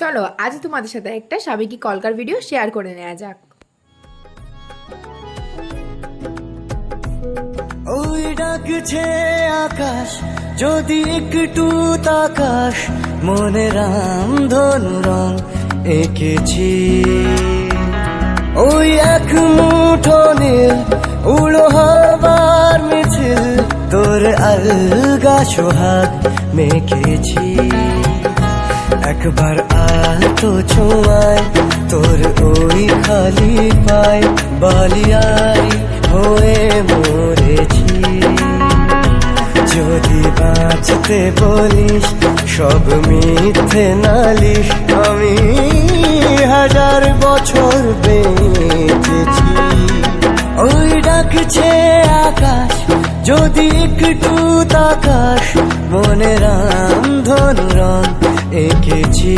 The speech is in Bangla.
চলো, আজ তোমাদের সাথে একটা সাবেকি কলকার ভিডিও শেয়ার করে নেওয়া যাক। ওই ডাকছে আকাশ, যদি একটু তাকাশ মনে রাম ধনু রং এঁকেছি। ওই এক মুঠো নীল উড়ো হবার মিছিল, তোর আলগা সোহাগ মেখেছি। একবার আলতো ছোঁয়ায়, তোর ওই খালি পায় বালিয়াই হয়ে মরেছি। যদি বাঁচতে বলিস, সব মিথ্যে নালিশ, আমি হাজার বছর বেঁচেছি। ওই ডাকছে আকাশ, যদি একটু তাকাশ মনে রাম ধনু রং এঁকেছি